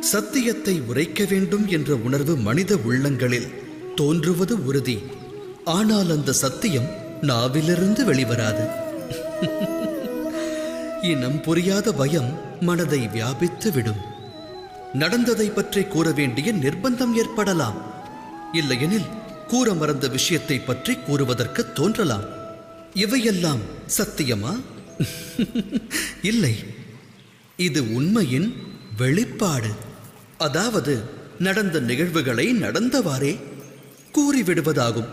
சத்தியத்தை உரைக்க வேண்டும் என்ற உணர்வு மனித உள்ளங்களில் தோன்றுவது உறுதி. ஆனால் அந்த சத்தியம் நாவிலிருந்து வெளிவராது. இனம் புரியாத பயம் மனதை வியாபித்து விடும். நடந்ததை பற்றி கூற வேண்டிய நிர்பந்தம் ஏற்படலாம். இல்லையெனில் கூற மறந்த விஷயத்தை பற்றி கூறுவதற்கு தோன்றலாம். இவையெல்லாம் சத்தியமா? இல்லை. இது உண்மையின் வெளிப்பாடு. அதாவது நடந்த நிகழ்வுகளை நடந்தவாறே கூறிவிடுவதாகும்.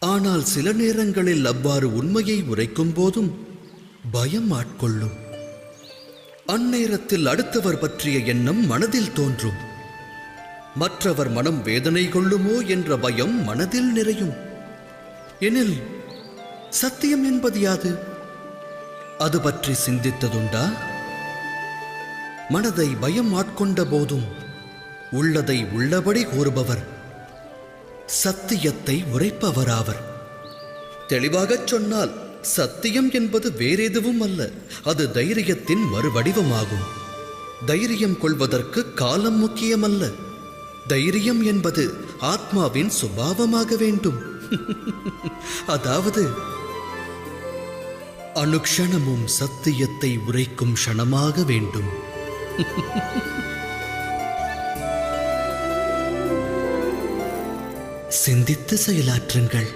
ஆனால் சில நேரங்களில் அவ்வாறு உண்மையை உரைக்கும் போதும் பயம் ஆட்கொள்ளும். அந்நேரத்தில் அடுத்தவர் பற்றிய எண்ணம் மனதில் தோன்றும். மற்றவர் மனம் வேதனை கொள்ளுமோ என்ற பயம் மனதில் நிறையும். எனில் சத்தியம் என்பது யாது? அது பற்றி சிந்தித்ததுண்டா? மனதை பயம் ஆட்கொண்ட போதும் உள்ளதை உள்ளபடி கூறுபவர் சத்தியத்தை உரைப்பவராவர். தெளிவாகச் சொன்னால் சத்தியம் என்பது வேறெதுவும் அல்ல அது தைரியத்தின் மறுவடிவமாகும். தைரியம் கொள்வதற்கு காலம் முக்கியமல்ல தைரியம் என்பது ஆத்மாவின் சுபாவமாக வேண்டும். அதாவது அனுக்ஷணமும் சத்தியத்தை உரைக்கும் க்ஷணமாக வேண்டும். சிந்தித்து செயலாற்றுங்கள்.